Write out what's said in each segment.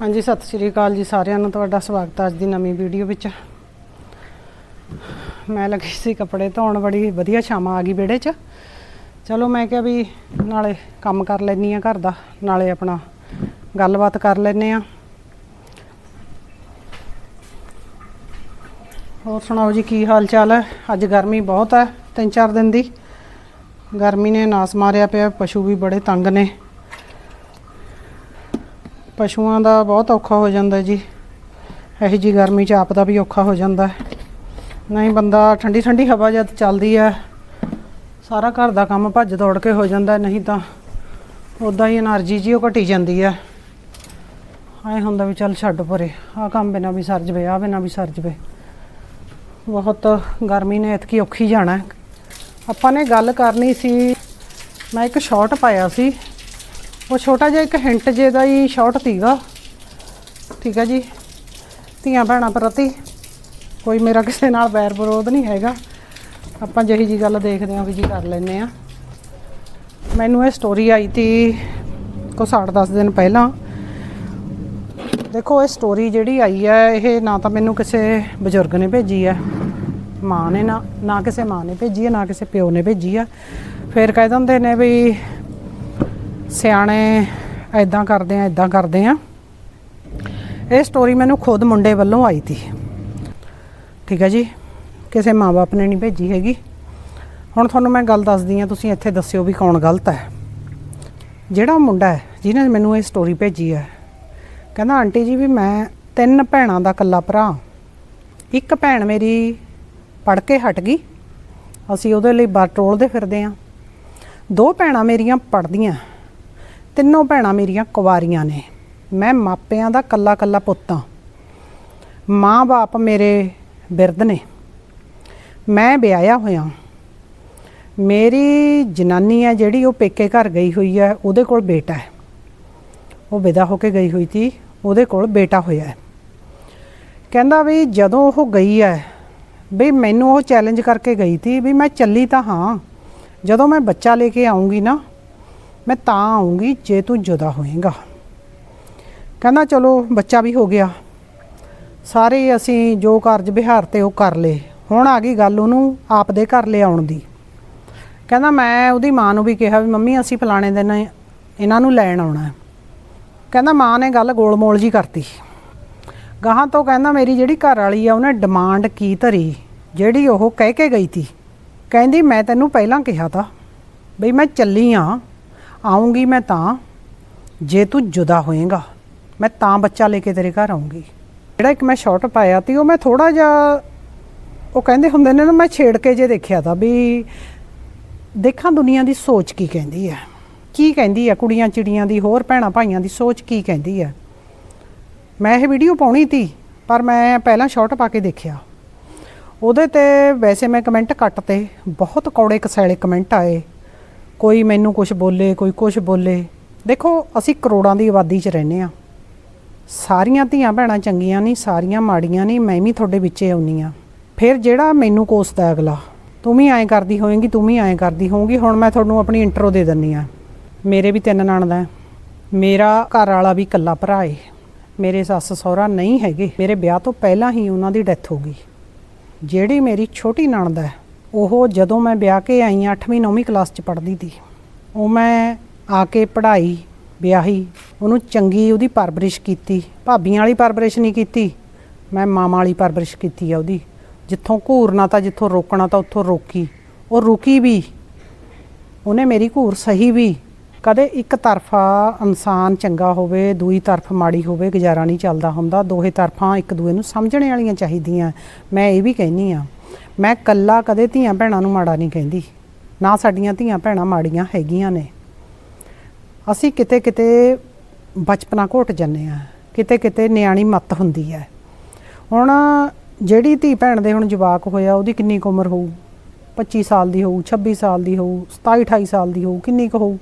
ਹਾਂਜੀ, ਸਤਿ ਸ਼੍ਰੀ ਅਕਾਲ ਜੀ ਸਾਰਿਆਂ ਨੂੰ, ਤੁਹਾਡਾ ਸਵਾਗਤ ਹੈ ਅੱਜ ਦੀ ਨਵੀਂ ਵੀਡੀਓ ਵਿੱਚ। ਮੈਂ ਲੱਗੀ ਸੀ ਕੱਪੜੇ ਧੋਣ, ਬੜੀ ਵਧੀਆ ਛਾਵਾਂ ਆ ਗਈ ਵਿਹੜੇ 'ਚ। ਚਲੋ, ਮੈਂ ਕਿਹਾ ਵੀ ਨਾਲੇ ਕੰਮ ਕਰ ਲੈਣੀ ਆ ਘਰ ਦਾ, ਨਾਲੇ ਆਪਣਾ ਗੱਲਬਾਤ ਕਰ ਲੈਨੇ ਆ ਹੋਰ ਸੁਣਾਓ ਜੀ, ਕੀ ਹਾਲ ਚਾਲ ਹੈ? ਅੱਜ ਗਰਮੀ ਬਹੁਤ ਹੈ ਤਿੰਨ ਚਾਰ ਦਿਨ ਦੀ। ਗਰਮੀ ਨੇ ਨਾਸ ਮਾਰਿਆ ਪਿਆ, ਪਸ਼ੂ ਵੀ ਬੜੇ ਤੰਗ ਨੇ। ਪਸ਼ੂਆਂ ਦਾ ਬਹੁਤ ਔਖਾ ਹੋ ਜਾਂਦਾ ਜੀ। ਇਹੋ ਜੀ ਗਰਮੀ 'ਚ ਆਪ ਦਾ ਵੀ ਔਖਾ ਹੋ ਜਾਂਦਾ। ਨਹੀਂ ਬੰਦਾ ਠੰਡੀ ਠੰਡੀ ਹਵਾ ਜਦ ਚੱਲਦੀ ਹੈ, ਸਾਰਾ ਘਰ ਦਾ ਕੰਮ ਭੱਜ ਦੌੜ ਕੇ ਹੋ ਜਾਂਦਾ, ਨਹੀਂ ਤਾਂ ਉਦਾਂ ਹੀ એનર્ਜੀ ਜੀ ਉਹ ਘਟੀ ਜਾਂਦੀ ਹੈ। ਇਹ ਹੁੰਦਾ ਵੀ ਚੱਲ ਛੱਡ ਪਰੇ ਆ ਕੰਮ ਬਿਨਾ ਵੀ ਸਰ ਜਵੇ ਆ ਬਿਨਾ ਵੀ ਸਰ ਜਵੇ। ਬਹੁਤ ਗਰਮੀ ਨੇ ਇਤਕੀ ਔਖੀ ਜਾਣਾ ਆਪਾਂ ਨੇ ਗੱਲ ਕਰਨੀ ਸੀ, ਮੈਂ ਇੱਕ ਸ਼ਾਰਟ ਪਾਇਆ ਸੀ। ਉਹ ਛੋਟਾ ਜਿਹਾ ਇੱਕ ਹਿੰਟ ਜੇ ਦਾ ਹੀ ਸ਼ਾਰਟ ਸੀਗਾ। ਠੀਕ ਹੈ ਜੀ। ਧੀਆਂ ਭੈਣਾਂ ਪ੍ਰਤੀ ਕੋਈ ਮੇਰਾ ਕਿਸੇ ਨਾਲ ਵੈਰ ਵਿਰੋਧ ਨਹੀਂ ਹੈਗਾ। ਆਪਾਂ ਜਿਹੀ ਜੀ ਗੱਲ ਦੇਖਦੇ ਹਾਂ ਵੀ ਜੀ ਕਰ ਲੈਨੇ ਆ ਮੈਨੂੰ ਇਹ ਸਟੋਰੀ ਆਈ ਤੀ ਕੋ 8-10 ਦਿਨ ਪਹਿਲਾਂ। ਦੇਖੋ, ਇਹ ਸਟੋਰੀ ਜਿਹੜੀ ਆਈ ਹੈ, ਇਹ ਨਾ ਤਾਂ ਮੈਨੂੰ ਕਿਸੇ ਬਜ਼ੁਰਗ ਨੇ ਭੇਜੀ ਹੈ, ਮਾਂ ਨੇ ਨਾ ਨਾ ਕਿਸੇ ਮਾਂ ਨੇ ਭੇਜੀ ਹੈ, ਨਾ ਕਿਸੇ ਪਿਓ ਨੇ ਭੇਜੀ ਹੈ। ਫਿਰ ਕਹਿ ਦਿੰਦੇ ਨੇ ਵੀ ਸਿਆਣੇ ਐਦਾਂ ਕਰਦੇ ਆ ਐਦਾਂ ਕਰਦੇ ਆ। ਇਹ ਸਟੋਰੀ ਮੈਨੂੰ ਖੁਦ ਮੁੰਡੇ ਵੱਲੋਂ ਆਈ ਤੀ। ਠੀਕ ਹੈ ਜੀ? ਕਿਸੇ ਮਾਪੇ ਨੇ ਨਹੀਂ ਭੇਜੀ ਹੈਗੀ। ਹੁਣ ਤੁਹਾਨੂੰ ਮੈਂ ਗੱਲ ਦੱਸਦੀ ਆ, ਤੁਸੀਂ ਇੱਥੇ ਦੱਸਿਓ ਵੀ ਕੌਣ ਗਲਤ ਹੈ ਜਿਹੜਾ ਮੁੰਡਾ ਹੈ, ਜਿਹਨੇ ਮੈਨੂੰ ਇਹ ਸਟੋਰੀ ਭੇਜੀ ਹੈ ਕਹਿੰਦਾ, ਆਂਟੀ ਜੀ ਵੀ ਮੈਂ ਤਿੰਨ ਭੈਣਾਂ ਦਾ ਇਕੱਲਾ ਭਰਾ ਇੱਕ ਭੈਣ ਮੇਰੀ ਪੜ ਕੇ ਹਟ ਗਈ। ਅਸੀਂ ਉਹਦੇ ਲਈ ਬਾਰ ਟੋਲਦੇ ਫਿਰਦੇ ਆ। ਦੋ ਭੈਣਾਂ ਮੇਰੀਆਂ ਪੜਦੀਆਂ ਤਿੰਨੋਂ ਭੈਣਾਂ ਮੇਰੀਆਂ ਕੁਵਾਰੀਆਂ ਨੇ। ਮੈਂ ਮਾਪਿਆਂ ਦਾ ਕੱਲਾ ਕੱਲਾ ਪੁੱਤ ਹਾਂ। ਮਾਂ-ਬਾਪ ਮੇਰੇ ਬਿਰਧ ਨੇ। ਮੈਂ ਵਿਆਹਿਆ ਹੋਇਆ ਮੇਰੀ ਜਨਾਨੀ ਹੈ ਜਿਹੜੀ ਉਹ ਪੇਕੇ ਘਰ ਗਈ ਹੋਈ ਹੈ, ਉਹਦੇ ਕੋਲ ਬੇਟਾ ਹੈ। ਉਹ ਵਿਦਾ ਹੋ ਕੇ ਗਈ ਹੋਈ ਸੀ, ਉਹਦੇ ਕੋਲ ਬੇਟਾ ਹੋਇਆ ਹੈ। ਕਹਿੰਦਾ ਵੀ ਜਦੋਂ ਉਹ ਗਈ ਹੈ, ਵੀ ਮੈਨੂੰ ਉਹ ਚੈਲੰਜ ਕਰਕੇ ਗਈ ਸੀ ਵੀ ਮੈਂ ਚੱਲੀ ਤਾਂ ਹਾਂ, ਜਦੋਂ ਮੈਂ ਬੱਚਾ ਲੈ ਕੇ ਆਉਂਗੀ ਨਾ ਮੈਂ ਤਾਂ ਆਉਂਗੀ ਜੇ ਤੂੰ ਜੁਦਾ ਹੋਏਗਾ। ਕਹਿੰਦਾ, ਚਲੋ, ਬੱਚਾ ਵੀ ਹੋ ਗਿਆ। ਸਾਰੇ ਅਸੀਂ ਜੋ ਕਾਰਜ ਵਿਹਾਰ ਤੇ ਉਹ ਕਰ ਲਏ। ਹੁਣ ਆ ਗਈ ਗੱਲ ਉਹਨੂੰ ਆਪ ਦੇ ਘਰ ਲਿਆਉਣ ਦੀ। ਕਹਿੰਦਾ, ਮੈਂ ਉਹਦੀ ਮਾਂ ਨੂੰ ਵੀ ਕਿਹਾ ਵੀ, ਮੰਮੀ, ਅਸੀਂ ਫਲਾਣੇ ਦਿਨ ਇਹਨਾਂ ਨੂੰ ਲੈਣ ਆਉਣਾ ਹੈ। ਕਹਿੰਦਾ, ਮਾਂ ਨੇ ਗੱਲ ਗੋਲਮੋਲ ਜੀ ਕਰਤੀ। ਗਾਹਾਂ ਤੋਂ ਕਹਿੰਦਾ, ਮੇਰੀ ਜਿਹੜੀ ਘਰ ਵਾਲੀ ਆ, ਉਹਨੇ ਡਿਮਾਂਡ ਕੀ ਧਰੀ? ਜਿਹੜੀ ਉਹ ਕਹਿ ਕੇ ਗਈ ਤੀ। ਕਹਿੰਦੀ, ਮੈਂ ਤੈਨੂੰ ਪਹਿਲਾਂ ਕਿਹਾ ਤਾ ਬਈ ਮੈਂ ਚੱਲੀ ਆ। ਆਉਂਗੀ ਮੈਂ ਤਾਂ, ਜੇ ਤੂੰ ਜੁਦਾ ਹੋਏਗਾ, ਮੈਂ ਤਾਂ ਬੱਚਾ ਲੈ ਕੇ ਤੇਰੇ ਘਰ ਆਉਂਗੀ। ਜਿਹੜਾ ਇੱਕ ਮੈਂ ਸ਼ਾਰਟ ਪਾਇਆ ਤੀ, ਉਹ ਮੈਂ ਥੋੜਾ ਜਿਹਾ, ਉਹ ਕਹਿੰਦੇ ਹੁੰਦੇ ਨੇ ਨਾ, ਮੈਂ ਛੇੜ ਕੇ ਜੇ ਦੇਖਿਆ ਤਾਂ ਵੀ ਦੇਖਾਂ ਦੁਨੀਆ ਦੀ ਸੋਚ ਕੀ ਕਹਿੰਦੀ ਹੈ। ਕੀ ਕਹਿੰਦੀ ਹੈ ਕੁੜੀਆਂ ਚਿੜੀਆਂ ਦੀ, ਹੋਰ ਭੈਣਾਂ ਭਾਈਆਂ ਦੀ ਸੋਚ ਕੀ ਕਹਿੰਦੀ ਹੈ। ਮੈਂ ਇਹ ਵੀਡੀਓ ਪਾਉਣੀ ਤੀ, ਪਰ ਮੈਂ ਪਹਿਲਾਂ ਸ਼ਾਰਟ ਪਾ ਕੇ ਦੇਖਿਆ। ਉਹਦੇ ਤੇ ਵੈਸੇ ਮੈਂ ਕਮੈਂਟ ਕੱਟਤੇ, ਬਹੁਤ ਕੌੜੇ ਕਸੈਲੇ ਕਮੈਂਟ ਆਏ। ਕੋਈ ਮੈਨੂੰ ਕੁਝ ਬੋਲੇ, ਕੋਈ ਕੁਝ ਬੋਲੇ। ਦੇਖੋ, ਅਸੀਂ ਕਰੋੜਾਂ ਦੀ ਆਬਾਦੀ 'ਚ ਰਹਿੰਦੇ ਆ ਸਾਰੀਆਂ ਧੀਆਂ ਭੈਣਾਂ ਚੰਗੀਆਂ ਨਹੀਂ, ਸਾਰੀਆਂ ਮਾੜੀਆਂ ਨਹੀਂ, ਮੈਂ ਵੀ ਤੁਹਾਡੇ ਵਿੱਚੇ ਆਉਣੀ ਆ ਫਿਰ ਜਿਹੜਾ ਮੈਨੂੰ ਕੋਸਦਾ ਅਗਲਾ, ਤੂੰ ਵੀ ਐਂ ਕਰਦੀ ਹੋਏਂਗੀ, ਤੂੰ ਵੀ ਐਂ ਕਰਦੀ ਹੋਊਂਗੀ, ਹੁਣ ਮੈਂ ਤੁਹਾਨੂੰ ਆਪਣੀ ਇੰਟਰੋ ਦੇ ਦਿੰਨੀ ਆ ਮੇਰੇ ਵੀ ਤਿੰਨ ਨਣਦਾ ਮੇਰਾ ਘਰ ਵਾਲਾ ਵੀ ਇਕੱਲਾ ਭਰਾ ਏ। ਮੇਰੇ ਸੱਸ ਸਹੁਰਾ ਨਹੀਂ ਹੈਗੇ। ਮੇਰੇ ਵਿਆਹ ਤੋਂ ਪਹਿਲਾਂ ਹੀ ਉਹਨਾਂ ਦੀ ਡੈਥ ਹੋ ਗਈ। ਜਿਹੜੀ ਮੇਰੀ ਛੋਟੀ ਨਣਦ ਹੈ ਉਹ ਜਦੋਂ ਮੈਂ ਵਿਆਹ ਕੇ ਆਈ 8ਵੀਂ 9ਵੀਂ ਕਲਾਸ 'ਚ ਪੜ੍ਹਦੀ ਸੀ, ਉਹ ਮੈਂ ਆ ਕੇ ਪੜ੍ਹਾਈ, ਵਿਆਹੀ, ਉਹਨੂੰ ਚੰਗੀ ਉਹਦੀ ਪਰਵਰਿਸ਼ ਕੀਤੀ। ਭਾਬੀਆਂ ਵਾਲੀ ਪਰਵਰਿਸ਼ ਨਹੀਂ ਕੀਤੀ, ਮੈਂ ਮਾਮਾ ਵਾਲੀ ਪਰਵਰਿਸ਼ ਕੀਤੀ ਆ ਉਹਦੀ। ਜਿੱਥੋਂ ਘੂਰਨਾ ਤਾਂ ਜਿੱਥੋਂ ਰੋਕਣਾ ਤਾਂ ਉੱਥੋਂ ਰੋਕੀ। ਉਹ ਰੁਕੀ ਵੀ, ਉਹਨੇ ਮੇਰੀ ਘੂਰ ਸਹੀ ਵੀ। ਕਦੇ ਇੱਕ ਤਰਫਾ ਇਨਸਾਨ ਚੰਗਾ ਹੋਵੇ, ਦੂਈ ਤਰਫ ਮਾੜੀ ਹੋਵੇ, ਗੁਜ਼ਾਰਾ ਨਹੀਂ ਚੱਲਦਾ ਹੁੰਦਾ। ਦੋਹੇ ਤਰਫਾਂ ਇੱਕ ਦੂਏ ਨੂੰ ਸਮਝਣ ਵਾਲੀਆਂ ਚਾਹੀਦੀਆਂ। ਮੈਂ ਇਹ ਵੀ ਕਹਿਨੀ ਆ ਮੈਂ ਕੱਲਾ ਕਦੇ ਧੀਆਂ ਭੈਣਾਂ ਨੂੰ ਮਾੜਾ ਨਹੀਂ ਕਹਿੰਦੀ। ਨਾ ਸਾਡੀਆਂ ਧੀਆਂ ਭੈਣਾਂ ਮਾੜੀਆਂ ਹੈਗੀਆਂ ਨੇ। ਅਸੀਂ ਕਿਤੇ ਕਿਤੇ ਬਚਪਨਾ ਘੋਟ ਜੰਨੇ ਆ ਕਿਤੇ ਕਿਤੇ ਨਿਆਣੀ ਮੱਤ ਹੁੰਦੀ ਹੈ। ਹੁਣ ਜਿਹੜੀ ਧੀ ਭੈਣ ਦੇ ਹੁਣ ਜਵਾਕ ਹੋਇਆ, ਉਹਦੀ ਕਿੰਨੀ ਕੁ ਉਮਰ ਹੋਊ? 25 ਸਾਲ ਦੀ ਹੋਊ 26 ਸਾਲ ਦੀ ਹੋਊ 27 28 ਸਾਲ ਦੀ ਹੋਊ, ਕਿੰਨੀ ਕੁ ਹੋਊ?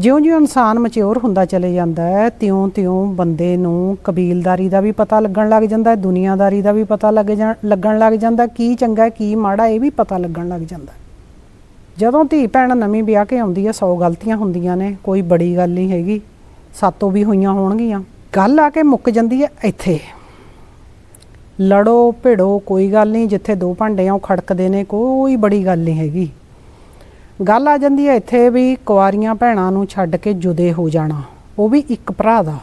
ਜਿਉਂ-ਜਿਉਂ ਇਨਸਾਨ ਮੈਚੁਰ ਹੁੰਦਾ ਚਲੇ ਜਾਂਦਾ ਹੈ, ਤਿਉਂ-ਤਿਉਂ ਬੰਦੇ ਨੂੰ ਕਬੀਲਦਾਰੀ ਦਾ ਵੀ ਪਤਾ ਲੱਗਣ ਲੱਗ ਜਾਂਦਾ ਹੈ, ਦੁਨੀਆਦਾਰੀ ਦਾ ਵੀ ਪਤਾ ਲੱਗ ਜਾ- ਲੱਗਣ ਲੱਗ ਜਾਂਦਾ ਕੀ ਚੰਗਾ ਕੀ ਮਾੜਾ, ਇਹ ਵੀ ਪਤਾ ਲੱਗਣ ਲੱਗ ਜਾਂਦਾ ਜਦੋਂ ਧੀ ਭੈਣ ਨਵੀਂ ਵਿਆਹ ਕੇ ਆਉਂਦੀ ਹੈ 100 ਗਲਤੀਆਂ ਹੁੰਦੀਆਂ ਨੇ, ਕੋਈ ਬੜੀ ਗੱਲ ਨਹੀਂ ਹੈਗੀ, ਸਾਤੋਂ ਵੀ ਹੋਈਆਂ ਹੋਣਗੀਆਂ। ਗੱਲ ਆ ਕੇ ਮੁੱਕ ਜਾਂਦੀ ਹੈ ਇੱਥੇ। ਲੜੋ ਭਿੜੋ ਕੋਈ ਗੱਲ ਨਹੀਂ, ਜਿੱਥੇ ਦੋ ਭਾਂਡੇ ਆ ਉਹ ਖੜਕਦੇ ਨੇ, ਕੋਈ ਬੜੀ ਗੱਲ ਨਹੀਂ ਹੈਗੀ। ਗੱਲ ਆ ਜਾਂਦੀ ਹੈ ਇੱਥੇ ਵੀ ਕੁਆਰੀਆਂ ਭੈਣਾਂ ਨੂੰ ਛੱਡ ਕੇ ਜੁਦੇ ਹੋ ਜਾਣਾ। ਉਹ ਵੀ ਇੱਕ ਭਰਾ ਦਾ।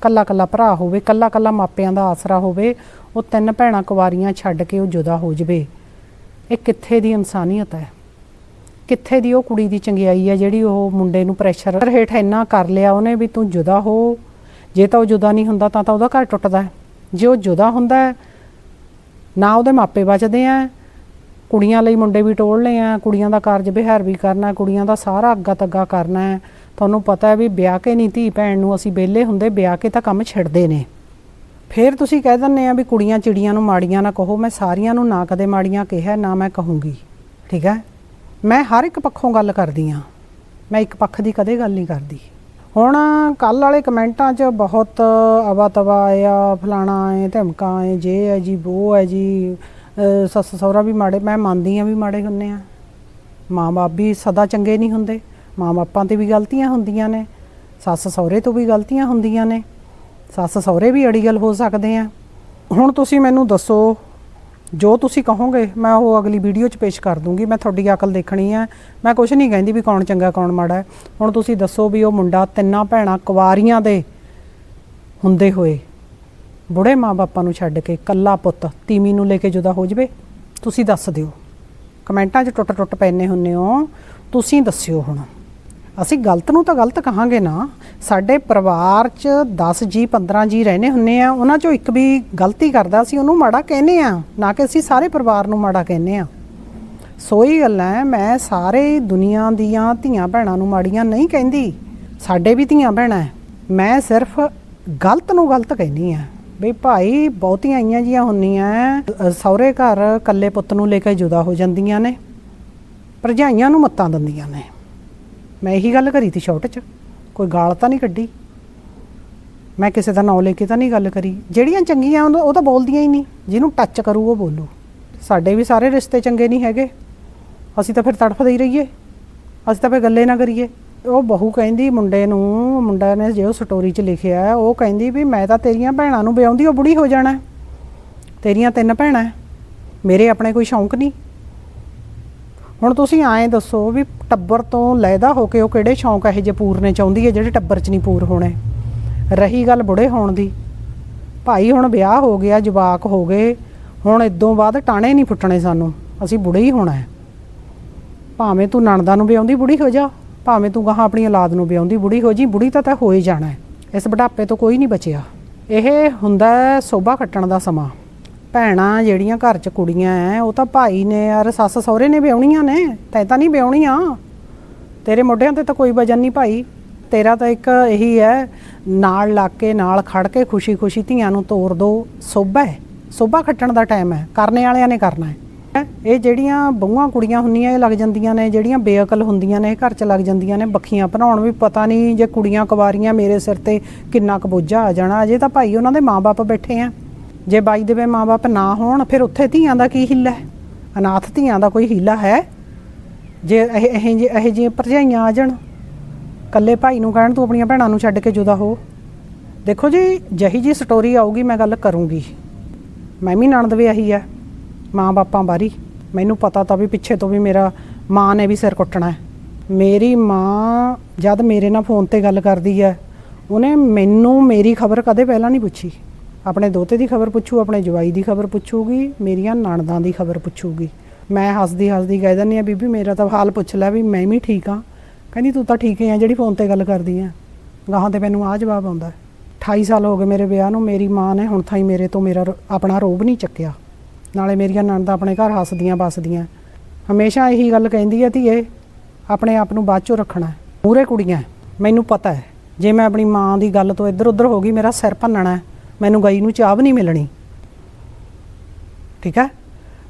ਕੱਲਾ ਕੱਲਾ ਭਰਾ ਹੋਵੇ ਕੱਲਾ ਕੱਲਾ ਮਾਪਿਆਂ ਦਾ ਆਸਰਾ ਹੋਵੇ ਉਹ ਤਿੰਨ ਭੈਣਾਂ ਕੁਆਰੀਆਂ ਛੱਡ ਕੇ ਉਹ ਜੁਦਾ ਹੋ ਜਵੇ। ਇਹ ਕਿੱਥੇ ਦੀ ਇਨਸਾਨੀਅਤ ਹੈ? ਕਿੱਥੇ ਦੀ ਉਹ ਕੁੜੀ ਦੀ ਚੰਗਿਆਈ ਹੈ ਜਿਹੜੀ ਉਹ ਮੁੰਡੇ ਨੂੰ ਪ੍ਰੈਸ਼ਰ ਹੇਠ ਇੰਨਾ ਕਰ ਲਿਆ ਉਹਨੇ ਵੀ ਤੂੰ ਜੁਦਾ ਹੋ। ਜੇ ਤਾਂ ਉਹ ਜੁਦਾ ਨਹੀਂ ਹੁੰਦਾ ਤਾਂ ਤਾਂ ਉਹਦਾ ਘਰ ਟੁੱਟਦਾ ਹੈ। ਜੇ ਉਹ ਜੁਦਾ ਹੁੰਦਾ ਹੈ, ਨਾ ਉਹਦੇ ਮਾਪੇ ਬਚਦੇ ਆ ਕੁੜੀਆਂ ਲਈ ਮੁੰਡੇ ਵੀ ਟੋਲਨੇ ਆ, ਕੁੜੀਆਂ ਦਾ ਕਾਰਜ ਬਿਹਾਰ ਵੀ ਕਰਨਾ, ਕੁੜੀਆਂ ਦਾ ਸਾਰਾ ਅੱਗਾ ਤੱਗਾ ਕਰਨਾ ਹੈ। ਤੁਹਾਨੂੰ ਪਤਾ ਹੈ ਵੀ ਵਿਆਹ ਕੇ ਨਹੀਂ ਧੀ ਭੈਣ ਨੂੰ ਅਸੀਂ ਵਿਹਲੇ ਹੁੰਦੇ, ਵਿਆਹ ਕੇ ਤਾਂ ਕੰਮ ਛੱਡਦੇ ਨੇ। ਫਿਰ ਤੁਸੀਂ ਕਹਿ ਦਿੰਦੇ ਆ ਵੀ ਕੁੜੀਆਂ ਚਿੜੀਆਂ ਨੂੰ ਮਾੜੀਆਂ ਨਾ ਕਹੋ, ਮੈਂ ਸਾਰੀਆਂ ਨੂੰ ਨਾ ਕਦੇ ਮਾੜੀਆਂ ਕਿਹਾ, ਨਾ ਮੈਂ ਕਹੂੰਗੀ। ਠੀਕ ਹੈ? ਮੈਂ ਹਰ ਇੱਕ ਪੱਖੋਂ ਗੱਲ ਕਰਦੀ ਆ। ਮੈਂ ਇੱਕ ਪੱਖ ਦੀ ਕਦੇ ਗੱਲ ਨਹੀਂ ਕਰਦੀ। ਹੁਣ ਕੱਲ ਵਾਲੇ ਕਮੈਂਟਾਂ 'ਚ ਬਹੁਤ ਅਵਾ ਤਵਾ ਆਇਆ, ਫਲਾਣਾ ਹੈ ਧਮਕਾ ਹੈ ਜੇ ਹੈ ਜੀ ਉਹ ਹੈ ਜੀ ਅਹ ਸੱਸ ਸਹੁਰਾ ਵੀ ਮਾੜੇ, ਮੈਂ ਮੰਨਦੀ ਆ ਵੀ ਮਾੜੇ ਹੁੰਨੇ ਆ। ਮਾਂ-ਬਾਪ ਵੀ ਸਦਾ ਚੰਗੇ ਨਹੀਂ ਹੁੰਦੇ। ਮਾਂ-ਬਾਪਾਂ ਤੇ ਵੀ ਗਲਤੀਆਂ ਹੁੰਦੀਆਂ ਨੇ। ਸੱਸ ਸਹੁਰੇ ਤੋਂ ਵੀ ਗਲਤੀਆਂ ਹੁੰਦੀਆਂ ਨੇ। ਸੱਸ ਸਹੁਰੇ ਵੀ ਅੜੀਗਲ ਹੋ ਸਕਦੇ ਆ। ਹੁਣ ਤੁਸੀਂ ਮੈਨੂੰ ਦੱਸੋ, ਜੋ ਤੁਸੀਂ ਕਹੋਗੇ, ਮੈਂ ਉਹ ਅਗਲੀ ਵੀਡੀਓ 'ਚ ਪੇਸ਼ ਕਰ ਦੂੰਗੀ। ਮੈਂ ਤੁਹਾਡੀ ਅਕਲ ਦੇਖਣੀ ਹੈ ਮੈਂ ਕੁਝ ਨਹੀਂ ਕਹਿੰਦੀ ਵੀ ਕੌਣ ਚੰਗਾ, ਕੌਣ ਮਾੜਾ। ਹੈ ਹੁਣ ਤੁਸੀਂ ਦੱਸੋ ਵੀ ਉਹ ਮੁੰਡਾ ਤਿੰਨਾਂ ਭੈਣਾਂ ਕੁਵਾਰੀਆਂ ਦੇ ਹੁੰਦੇ ਹੋਏ ਬੁੜੇ ਮਾਪਿਆਂ ਨੂੰ ਛੱਡ ਕੇ ਕੱਲਾ ਪੁੱਤ ਤੀਮੀ ਨੂੰ ਲੈ ਕੇ ਜੁਦਾ ਹੋ ਜਵੇ, ਤੁਸੀਂ ਦੱਸ ਦਿਓ। ਕਮੈਂਟਾਂ 'ਚ ਟੁੱਟ ਟੁੱਟ ਪੈਨੇ ਹੁੰਨੇ ਹੋ, ਤੁਸੀਂ ਦੱਸਿਓ ਹੁਣ। ਅਸੀਂ ਗਲਤ ਨੂੰ ਤਾਂ ਗਲਤ ਕਹਾਂਗੇ ਨਾ। ਸਾਡੇ ਪਰਿਵਾਰ 'ਚ 10 ਜੀ 15 ਜੀ ਰਹਿੰਦੇ ਹੁੰਨੇ ਆ, ਉਹਨਾਂ 'ਚੋਂ ਇੱਕ ਵੀ ਗਲਤੀ ਕਰਦਾ ਸੀ ਉਹਨੂੰ ਮਾੜਾ ਕਹਿੰਦੇ ਆ, ਨਾ ਕਿ ਅਸੀਂ ਸਾਰੇ ਪਰਿਵਾਰ ਨੂੰ ਮਾੜਾ ਕਹਿੰਦੇ ਆ। ਸੋਈ ਗੱਲ ਹੈ, ਮੈਂ ਸਾਰੇ ਦੁਨੀਆ ਦੀਆਂ ਧੀਆਂ ਭੈਣਾਂ ਨੂੰ ਮਾੜੀਆਂ ਨਹੀਂ ਕਹਿੰਦੀ। ਸਾਡੇ ਵੀ ਧੀਆਂ ਭੈਣਾਂ ਮੈਂ ਸਿਰਫ ਗਲਤ ਨੂੰ ਗਲਤ ਕਹਿੰਦੀ ਆ। ਬਈ ਭਾਈ ਬਹੁਤੀਆਂ ਆਈਆਂ ਜੀਆਂ ਹੁੰਦੀਆਂ ਸਹੁਰੇ ਘਰ ਇਕੱਲੇ ਪੁੱਤ ਨੂੰ ਲੈ ਕੇ ਜੁਦਾ ਹੋ ਜਾਂਦੀਆਂ ਨੇ, ਭਰਜਾਈਆਂ ਨੂੰ ਮੱਤਾਂ ਦਿੰਦੀਆਂ ਨੇ। ਮੈਂ ਇਹੀ ਗੱਲ ਕਰੀ ਤੀ ਸ਼ਾਰਟ 'ਚ, ਕੋਈ ਗਾਲ ਤਾਂ ਨਹੀਂ ਕੱਢੀ। ਮੈਂ ਕਿਸੇ ਦਾ ਨਾਂ ਲੈ ਕੇ ਤਾਂ ਨਹੀਂ ਗੱਲ ਕਰੀ। ਜਿਹੜੀਆਂ ਚੰਗੀਆਂ ਉਹ ਤਾਂ ਬੋਲਦੀਆਂ ਹੀ ਨਹੀਂ। ਜਿਹਨੂੰ ਟੱਚ ਕਰੂ, ਉਹ ਬੋਲੂ। ਸਾਡੇ ਵੀ ਸਾਰੇ ਰਿਸ਼ਤੇ ਚੰਗੇ ਨਹੀਂ ਹੈਗੇ। ਅਸੀਂ ਤਾਂ ਫਿਰ ਤੜਫਦੇ ਹੀ ਰਹੀਏ। ਅਸੀਂ ਤਾਂ ਫਿਰ ਗੱਲੇ ਨਾ ਕਰੀਏ। ਉਹ ਬਹੂ ਕਹਿੰਦੀ ਮੁੰਡੇ ਨੂੰ, ਮੁੰਡਾ ਨੇ ਜੋ ਸਟੋਰੀ 'ਚ ਲਿਖਿਆ, ਉਹ ਕਹਿੰਦੀ ਵੀ ਮੈਂ ਤਾਂ ਤੇਰੀਆਂ ਭੈਣਾਂ ਨੂੰ ਵਿਆਉਂਦੀ ਉਹ ਬੁੜੀ ਹੋ ਜਾਣਾ। ਤੇਰੀਆਂ ਤਿੰਨ ਭੈਣਾਂ ਮੇਰੇ ਆਪਣੇ ਕੋਈ ਸ਼ੌਂਕ ਨਹੀਂ। ਹੁਣ ਤੁਸੀਂ ਐਂ ਦੱਸੋ ਵੀ ਟੱਬਰ ਤੋਂ ਲੈਦਾ ਹੋ ਕੇ ਉਹ ਕਿਹੜੇ ਸ਼ੌਂਕ ਇਹ ਜੇ ਪੂਰਨੇ ਚਾਹੁੰਦੀ ਹੈ ਜਿਹੜੇ ਟੱਬਰ 'ਚ ਨਹੀਂ ਪੂਰ ਹੋਣੇ? ਰਹੀ ਗੱਲ ਬੁੜੇ ਹੋਣ ਦੀ। ਭਾਈ ਹੁਣ ਵਿਆਹ ਹੋ ਗਿਆ, ਜਵਾਕ ਹੋ ਗਏ, ਹੁਣ ਇਦੋਂ ਬਾਅਦ ਟਾਣੇ ਨਹੀਂ ਫੁੱਟਣੇ ਸਾਨੂੰ, ਅਸੀਂ ਬੁੜੇ ਹੀ ਹੋਣਾ ਹੈ ਭਾਵੇਂ ਤੂੰ ਨਣਦਾ ਨੂੰ ਵਿਆਉਂਦੀ ਬੁੜੀ ਹੋ ਜਾ। ਭਾਵੇਂ ਤੂੰ ਗਾਹਾਂ ਆਪਣੀ ਔਲਾਦ ਨੂੰ ਵਿਆਉਂਦੀ ਬੁੜੀ ਹੋ ਜੀ ਬੁੜੀ ਤਾਂ ਤਾਂ ਹੋ ਹੀ ਜਾਣਾ ਹੈ। ਇਸ ਬੁਢਾਪੇ ਤੋਂ ਕੋਈ ਨਹੀਂ ਬਚਿਆ। ਇਹ ਹੁੰਦਾ ਸੋਭਾ ਕੱਟਣ ਦਾ ਸਮਾਂ। ਭੈਣਾਂ ਜਿਹੜੀਆਂ ਘਰ 'ਚ ਕੁੜੀਆਂ ਐ, ਉਹ ਤਾਂ ਭਾਈ ਨੇ ਯਾਰ ਸੱਸ ਸਹੁਰੇ ਨੇ ਵਿਆਹੁਣੀਆਂ ਨੇ, ਤੈ ਤਾਂ ਨਹੀਂ ਵਿਆਹੁਣੀਆਂ। ਤੇਰੇ ਮੋਢਿਆਂ ਤੇ ਤਾਂ ਕੋਈ ਵਜਨ ਨਹੀਂ ਭਾਈ। ਤੇਰਾ ਤਾਂ ਇੱਕ ਇਹੀ ਹੈ ਨਾਲ ਲੱਗ ਕੇ, ਨਾਲ ਖੜ ਕੇ ਖੁਸ਼ੀ-ਖੁਸ਼ੀ ਧੀਆਂ ਨੂੰ ਤੋਰ ਦੋ। ਸੋਭਾ ਹੈ ਸੋਭਾ ਖੱਟਣ ਦਾ ਟਾਈਮ ਹੈ ਕਰਨੇ ਵਾਲਿਆਂ ਨੇ ਕਰਨਾ ਹੈ ਇਹ ਜਿਹੜੀਆਂ ਬਹੂਆਂ ਕੁੜੀਆਂ ਹੁੰਦੀਆਂ, ਇਹ ਲੱਗ ਜਾਂਦੀਆਂ ਨੇ, ਜਿਹੜੀਆਂ ਬੇਅਕਲ ਹੁੰਦੀਆਂ ਨੇ, ਇਹ ਘਰ 'ਚ ਲੱਗ ਜਾਂਦੀਆਂ ਨੇ, ਬੱਖੀਆਂ ਭਰਾਉਣ ਵੀ ਪਤਾ ਨਹੀਂ ਜੇ ਕੁੜੀਆਂ ਕੁਵਾਰੀਆਂ ਮੇਰੇ ਸਿਰ ਤੇ ਕਿੰਨਾ ਕੁ ਬੋਝਾ ਆ ਜਾਣਾ। ਅਜੇ ਤਾਂ ਭਾਈ ਉਹਨਾਂ ਦੇ ਮਾਪੇ ਬੈਠੇ ਆ। ਜੇ ਬਾਈ ਦੇਵੇ ਮਾਪੇ ਨਾ ਹੋਣ, ਫਿਰ ਉੱਥੇ ਧੀਆਂ ਦਾ ਕੀ ਹਿੱਲਾ ਹੈ? ਅਨਾਥ ਧੀਆਂ ਦਾ ਕੋਈ ਹੀਲਾ ਹੈ? ਜੇ ਇਹ ਇਹ ਜਿਹੇ- ਇਹ ਜਿਹੀਆਂ ਭਰਜਾਈਆਂ ਆ ਜਾਣ ਕੱਲੇ ਭਾਈ ਨੂੰ ਕਹਿਣ, ਤੂੰ ਆਪਣੀਆਂ ਭੈਣਾਂ ਨੂੰ ਛੱਡ ਕੇ ਜੁਦਾ ਹੋ। ਦੇਖੋ ਜੀ, ਜਹੀ ਜੀ ਸਟੋਰੀ ਆਊਗੀ, ਮੈਂ ਗੱਲ ਕਰੂੰਗੀ। ਮੈਂ ਵੀ ਨਣਦ ਵੀ ਆਹੀ ਹੈ ਮਾਂ ਬਾਪਾਂ ਬਾਰੀ। ਮੈਨੂੰ ਪਤਾ ਤਾਂ ਵੀ ਪਿੱਛੇ ਤੋਂ ਵੀ ਮੇਰਾ ਮਾਂ ਨੇ ਵੀ ਸਿਰ ਕੁੱਟਣਾ ਹੈ। ਮੇਰੀ ਮਾਂ ਜਦ ਮੇਰੇ ਨਾਲ ਫੋਨ ਤੇ ਗੱਲ ਕਰਦੀ ਹੈ, ਉਹਨੇ ਮੈਨੂੰ ਮੇਰੀ ਖਬਰ ਕਦੇ ਪਹਿਲਾਂ ਨਹੀਂ ਪੁੱਛੀ। ਆਪਣੇ ਦੋਤੇ ਦੀ ਖਬਰ ਪੁੱਛੂ, ਆਪਣੇ ਜਵਾਈ ਦੀ ਖਬਰ ਪੁੱਛੂਗੀ, ਮੇਰੀਆਂ ਨਣਦਾਂ ਦੀ ਖਬਰ ਪੁੱਛੂਗੀ। ਮੈਂ ਹੱਸਦੀ ਹੱਸਦੀ ਕਹਿ ਦਿੰਦੀ ਆ ਬੀਬੀ ਮੇਰਾ ਤਾਂ ਹਾਲ ਪੁੱਛ ਲੈ ਵੀ ਮੈਂ ਵੀ ਠੀਕ ਆ ਕਹਿੰਦੀ, ਤੂੰ ਤਾਂ ਠੀਕ ਹੀ ਆ ਜਿਹੜੀ ਫੋਨ ਤੇ ਗੱਲ ਕਰਦੀ ਆ ਗਾਹਾਂ ਤੇ ਮੈਨੂੰ ਆ ਜਵਾਬ ਆਉਂਦਾ ਹੈ। 28 ਸਾਲ ਹੋ ਗਏ ਮੇਰੇ ਵਿਆਹ ਨੂੰ, ਮੇਰੀ ਮਾਂ ਨੇ ਹੁਣ ਥਾਈ ਮੇਰੇ ਤੋਂ ਮੇਰਾ ਰੋ- ਆਪਣਾ ਰੋਬ ਨਹੀਂ ਚੱਕਿਆ। ਨਾਲੇ ਮੇਰੀਆਂ ਨਣਦਾਂ ਆਪਣੇ ਘਰ ਹੱਸਦੀਆਂ ਬਸਦੀਆਂ ਹਮੇਸ਼ਾ ਇਹੀ ਗੱਲ ਕਹਿੰਦੀ ਹੈ ਧੀਏ, ਆਪਣੇ ਆਪ ਨੂੰ ਬਾਅਦ ਚੋਂ ਰੱਖਣਾ ਹੈ। ਮੂਰੇ ਕੁੜੀਆਂ ਮੈਨੂੰ ਪਤਾ ਹੈ। ਜੇ ਮੈਂ ਆਪਣੀ ਮਾਂ ਦੀ ਗੱਲ ਤੋਂ ਇੱਧਰ ਉੱਧਰ ਹੋ ਗਈ, ਮੇਰਾ ਸਿਰ ਭੰਨਣਾ ਮੈਨੂੰ ਗਈ ਨੂੰ ਚਾਹ ਵੀ ਨਹੀਂ ਮਿਲਣੀ। ਠੀਕ ਹੈ?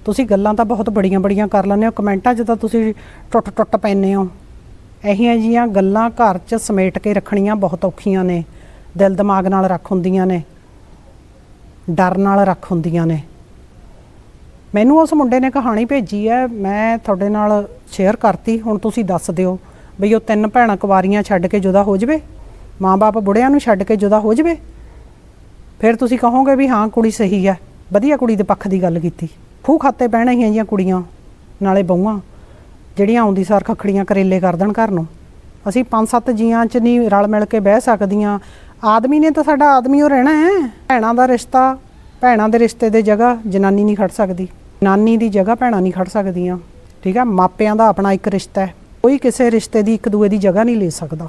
ਤੁਸੀਂ ਗੱਲਾਂ ਤਾਂ ਬਹੁਤ ਬੜੀਆਂ ਬੜੀਆਂ ਕਰ ਲੈਂਦੇ ਹੋ। ਕਮੈਂਟਾਂ 'ਚ ਤਾਂ ਤੁਸੀਂ ਟੁੱਟ ਟੁੱਟ ਪੈਂਦੇ ਹੋ। ਇਹੀਆਂ ਜੀਆਂ ਗੱਲਾਂ ਘਰ 'ਚ ਸਮੇਟ ਕੇ ਰੱਖਣੀਆਂ ਬਹੁਤ ਔਖੀਆਂ ਨੇ। ਦਿਲ ਦਿਮਾਗ ਨਾਲ ਰੱਖ ਹੁੰਦੀਆਂ ਨੇ। ਡਰ ਨਾਲ ਰੱਖ ਹੁੰਦੀਆਂ ਨੇ। ਮੈਨੂੰ ਉਸ ਮੁੰਡੇ ਨੇ ਕਹਾਣੀ ਭੇਜੀ ਹੈ, ਮੈਂ ਤੁਹਾਡੇ ਨਾਲ ਸ਼ੇਅਰ ਕਰਤੀ, ਹੁਣ ਤੁਸੀਂ ਦੱਸ ਦਿਓ ਬਈ ਉਹ ਤਿੰਨ ਭੈਣਾਂ ਕੁਵਾਰੀਆਂ ਛੱਡ ਕੇ ਜੁਦਾ ਹੋ ਜਵੇ, ਮਾਂ-ਬਾਪ ਬੁੜਿਆਂ ਨੂੰ ਛੱਡ ਕੇ ਜੁਦਾ ਹੋ ਜਵੇ? ਫਿਰ ਤੁਸੀਂ ਕਹੋਗੇ ਵੀ ਹਾਂ, ਕੁੜੀ ਸਹੀ ਹੈ, ਵਧੀਆ ਕੁੜੀ ਦੇ ਪੱਖ ਦੀ ਗੱਲ ਕੀਤੀ। ਖੂਹ ਖਾਤੇ ਬਹਿਣਾ ਹੀ ਜੀਆਂ ਕੁੜੀਆਂ, ਨਾਲੇ ਬਹੂਆਂ, ਜਿਹੜੀਆਂ ਆਉਂਦੀ ਸਾਰ ਖਖੜੀਆਂ ਕਰੇਲੇ ਕਰ ਦੇਣ ਘਰ ਨੂੰ। ਅਸੀਂ ਪੰਜ ਸੱਤ ਜੀਆਂ ਚ ਨਹੀਂ ਰਲ ਮਿਲ ਕੇ ਬਹਿ ਸਕਦੀਆਂ। ਆਦਮੀ ਨੇ ਤਾਂ ਸਾਡਾ ਆਦਮੀ ਉਹ ਰਹਿਣਾ ਹੈ। ਭੈਣਾਂ ਦਾ ਰਿਸ਼ਤਾ ਭੈਣਾਂ ਦੇ ਰਿਸ਼ਤੇ ਦੇ ਜਗ੍ਹਾ ਜਨਾਨੀ ਨਹੀਂ ਖੜ ਸਕਦੀ। ਨਾਨੀ ਦੀ ਜਗ੍ਹਾ ਭੈਣਾਂ ਨਹੀਂ ਖੜ ਸਕਦੀਆਂ। ਠੀਕ ਹੈ? ਮਾਪਿਆਂ ਦਾ ਆਪਣਾ ਇੱਕ ਰਿਸ਼ਤਾ ਹੈ। ਕੋਈ ਕਿਸੇ ਰਿਸ਼ਤੇ ਦੀ ਇੱਕ ਦੂਏ ਦੀ ਜਗ੍ਹਾ ਨਹੀਂ ਲੈ ਸਕਦਾ।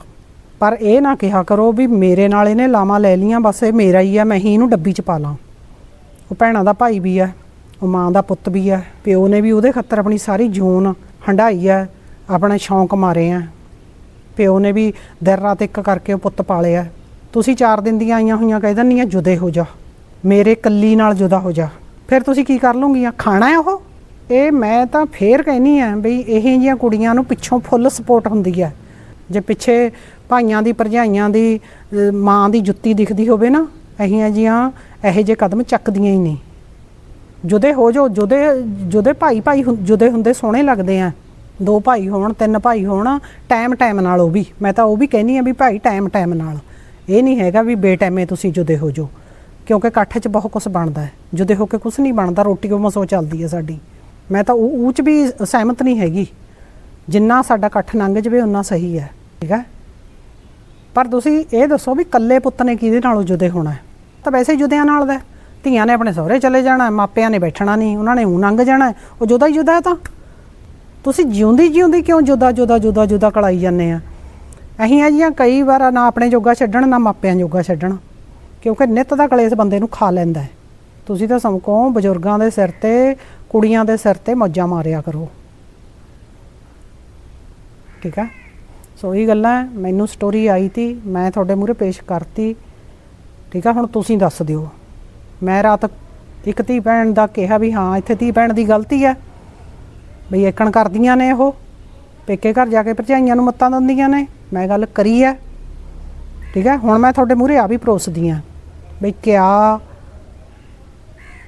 ਪਰ ਇਹ ਨਾ ਕਿਹਾ ਕਰੋ ਵੀ ਮੇਰੇ ਨਾਲ ਇਹਨੇ ਲਾਵਾਂ ਲੈ ਲੀਆਂ ਬਸ ਇਹ ਮੇਰਾ ਹੀ ਆ ਮੈਂ ਹੀ ਇਹਨੂੰ ਡੱਬੀ 'ਚ ਪਾ ਲਾਂ। ਉਹ ਭੈਣਾਂ ਦਾ ਭਾਈ ਵੀ ਹੈ, ਉਹ ਮਾਂ ਦਾ ਪੁੱਤ ਵੀ ਹੈ, ਪਿਓ ਨੇ ਵੀ ਉਹਦੇ ਖਾਤਰ ਆਪਣੀ ਸਾਰੀ ਜੂਨ ਹੰਡਾਈ ਹੈ, ਆਪਣੇ ਸ਼ੌਂਕ ਮਾਰੇ ਆ ਪਿਓ ਨੇ ਵੀ ਦਿਨ ਰਾਤ ਇੱਕ ਕਰਕੇ ਉਹ ਪੁੱਤ ਪਾਲਿਆ ਤੁਸੀਂ ਚਾਰ ਦਿਨ ਦੀਆਂ ਆਈਆਂ ਹੋਈਆਂ ਕਹਿ ਦਿੰਦੀਆਂ ਜੁਦੇ ਹੋ ਜਾ। ਮੇਰੇ ਕੱਲੀ ਨਾਲ ਜੁਦਾ ਹੋ ਜਾ। ਫਿਰ ਤੁਸੀਂ ਕੀ ਕਰ ਲਓਗੀਆਂ ਖਾਣਾ ਹੈ ਉਹ? ਇਹ ਮੈਂ ਤਾਂ ਫੇਰ ਕਹਿਨੀ ਆ ਬਈ ਇਹ ਜਿਹੀਆਂ ਕੁੜੀਆਂ ਨੂੰ ਪਿੱਛੋਂ ਫੁੱਲ ਸਪੋਰਟ ਹੁੰਦੀ ਹੈ ਜੇ ਪਿੱਛੇ ਭਾਈਆਂ ਦੀ, ਭਰਜਾਈਆਂ ਦੀ ਮਾਂ ਦੀ ਜੁੱਤੀ ਦਿਖਦੀ ਹੋਵੇ ਨਾ ਅਹੀਆਂ ਜੀਆਂ ਇਹੋ ਜਿਹੇ ਕਦਮ ਚੱਕਦੀਆਂ ਹੀ ਨਹੀਂ। ਜੁਦੇ ਹੋ ਜੋ ਜੁਦੇ ਜੁਦੇ ਭਾਈ ਭਾਈ ਹੁੰ- ਜੁਦੇ ਹੁੰਦੇ ਸੋਹਣੇ ਲੱਗਦੇ ਆ। ਦੋ ਭਾਈ ਹੋਣ, ਤਿੰਨ ਭਾਈ ਹੋਣ, ਟਾਈਮ ਟਾਈਮ ਨਾਲ ਉਹ ਵੀ। ਮੈਂ ਤਾਂ ਉਹ ਵੀ ਕਹਿੰਨੀ ਆ ਵੀ ਭਾਈ ਟਾਈਮ ਟਾਈਮ ਨਾਲ। ਇਹ ਨਹੀਂ ਹੈਗਾ ਵੀ ਬੇਟਾਈਮੇ ਤੁਸੀਂ ਜੁਦੇ ਹੋ ਜੋ ਕਿਉਂਕਿ ਇਕੱਠ 'ਚ ਬਹੁਤ ਕੁਝ ਬਣਦਾ ਹੈ। ਜੁਦੇ ਹੋ ਕੇ ਕੁਝ ਨਹੀਂ ਬਣਦਾ, ਰੋਟੀ ਉਹ ਮਸੋ ਚੱਲਦੀ ਹੈ ਸਾਡੀ। ਮੈਂ ਤਾਂ ਉਹ ਉਹ 'ਚ ਵੀ ਸਹਿਮਤ ਨਹੀਂ ਹੈਗੀ। ਜਿੰਨਾ ਸਾਡਾ ਇਕੱਠ ਲੰਘ ਜਵੇ, ਉਨਾ ਸਹੀ ਹੈ। ਠੀਕ ਹੈ? ਪਰ ਤੁਸੀਂ ਇਹ ਦੱਸੋ ਵੀ ਕੱਲੇ ਪੁੱਤ ਨੇ ਕਿਹਦੇ ਨਾਲੋਂ ਜੁਦੇ ਹੋਣਾ ਹੈ? ਤਾਂ ਵੈਸੇ ਹੀ ਜੁਦਿਆਂ ਨਾਲ ਦਾ ਧੀਆਂ ਨੇ ਆਪਣੇ ਸਹੁਰੇ ਚਲੇ ਜਾਣਾ ਮਾਪਿਆਂ ਨੇ ਬੈਠਣਾ ਨਹੀਂ ਉਹਨਾਂ ਨੇ ਉਹ ਲੰਘ ਜਾਣਾ ਉਹ ਜੁਦਾ ਹੀ ਜੁਦਾ ਹੈ ਤਾਂ। ਤੁਸੀਂ ਜਿਉਂਦੀ ਜਿਉਂਦੀ ਕਿਉਂ ਜੁਦਾ ਜੁਦਾ ਜੁਦਾ ਜੁਦਾ ਕਲਾਈ ਜਾਂਦੇ ਆ? ਅਹੀਂ ਆ ਜੀਆਂ ਕਈ ਵਾਰ ਨਾ ਆਪਣੇ ਜੋਗਾ ਛੱਡਣ, ਨਾ ਮਾਪਿਆਂ ਜੋਗਾ ਛੱਡਣ। ਕਿਉਂਕਿ ਨਿੱਤ ਦਾ ਕਲੇਸ਼ ਬੰਦੇ ਨੂੰ ਖਾ ਲੈਂਦਾ ਹੈ। ਤੁਸੀਂ ਤਾਂ ਸਮਕੋ ਬਜ਼ੁਰਗਾਂ ਦੇ ਸਿਰ ਤੇ, ਕੁੜੀਆਂ ਦੇ ਸਿਰ ਤੇ ਮੌਜਾਂ ਮਾਰਿਆ ਕਰੋ। ਠੀਕ ਹੈ ਸੋ ਇਹ ਗੱਲਾਂ ਮੈਨੂੰ ਸਟੋਰੀ ਆਈ ਤੀ, ਮੈਂ ਤੁਹਾਡੇ ਮੂਹਰੇ ਪੇਸ਼ ਕਰਤੀ। ਠੀਕ ਆ? ਹੁਣ ਤੁਸੀਂ ਦੱਸ ਦਿਓ। ਮੈਂ ਰਾਤ ਇੱਕ ਧੀ ਭੈਣ ਦਾ ਕਿਹਾ ਵੀ ਹਾਂ, ਇੱਥੇ ਧੀ ਭੈਣ ਦੀ ਗਲਤੀ ਹੈ। ਬਈ ਏਕਣ ਕਰਦੀਆਂ ਨੇ ਉਹ। ਪੇਕੇ ਘਰ ਜਾ ਕੇ ਭਰਜਾਈਆਂ ਨੂੰ ਮੱਤਾਂ ਦਿੰਦੀਆਂ ਨੇ। ਮੈਂ ਗੱਲ ਕਰੀ ਹੈ। ਠੀਕ ਹੈ? ਹੁਣ ਮੈਂ ਤੁਹਾਡੇ ਮੂਹਰੇ ਆ ਵੀ ਪਰੋਸਦੀ ਆ ਬਈ ਕਿਆ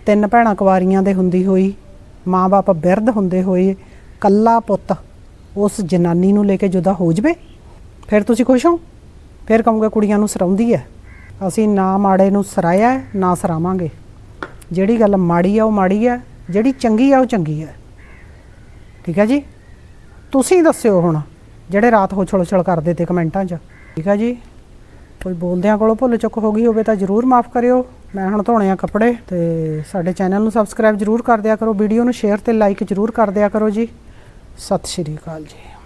ਤਿੰਨ ਭੈਣਾਂ ਕੁਵਾਰੀਆਂ ਦੇ ਹੁੰਦੀ ਹੋਈ, ਮਾਂ-ਬਾਪ ਬਿਰਧ ਹੁੰਦੇ ਹੋਏ ਕੱਲਾ ਪੁੱਤ ਉਸ ਜਨਾਨੀ ਨੂੰ ਲੈ ਕੇ ਜੁਦਾ ਹੋ ਜਵੇ? ਫਿਰ ਤੁਸੀਂ ਖੁਸ਼ ਹੋ? ਫਿਰ ਕਹੋਗੇ ਕੁੜੀਆਂ ਨੂੰ ਸਰਾਉਂਦੀ ਹੈ। ਅਸੀਂ ਨਾ ਮਾੜੇ ਨੂੰ ਸਰਾਇਆ ਨਾ ਸਰਾਵਾਂਗੇ। ਜਿਹੜੀ ਗੱਲ ਮਾੜੀ ਆ ਉਹ ਮਾੜੀ ਆ ਜਿਹੜੀ ਚੰਗੀ ਆ ਉਹ ਚੰਗੀ ਆ ਠੀਕ ਹੈ ਜੀ? ਤੁਸੀਂ ਦੱਸਿਓ ਹੁਣ, ਜਿਹੜੇ ਰਾਤ ਹੋਛਲ ਛਲ ਕਰਦੇ ਤੇ ਕਮੈਂਟਾਂ 'ਚ। ਠੀਕ ਹੈ ਜੀ? ਕੋਈ ਬੋਲਦਿਆਂ ਕੋਲੋਂ ਭੁੱਲ ਚੁੱਕ ਹੋ ਗਈ ਹੋਵੇ ਤਾਂ ਜਰੂਰ ਮਾਫ ਕਰਿਓ। ਮੈਂ ਹੁਣ ਧੋਣੇ ਆ ਕੱਪੜੇ ਤੇ ਸਾਡੇ ਚੈਨਲ ਨੂੰ ਸਬਸਕ੍ਰਾਈਬ ਜਰੂਰ ਕਰ ਦਿਆ ਕਰੋ। ਵੀਡੀਓ ਨੂੰ ਸ਼ੇਅਰ ਤੇ ਲਾਈਕ ਜਰੂਰ ਕਰ ਦਿਆ ਕਰੋ ਜੀ। ਸਤਿ ਸ਼੍ਰੀ ਅਕਾਲ ਜੀ।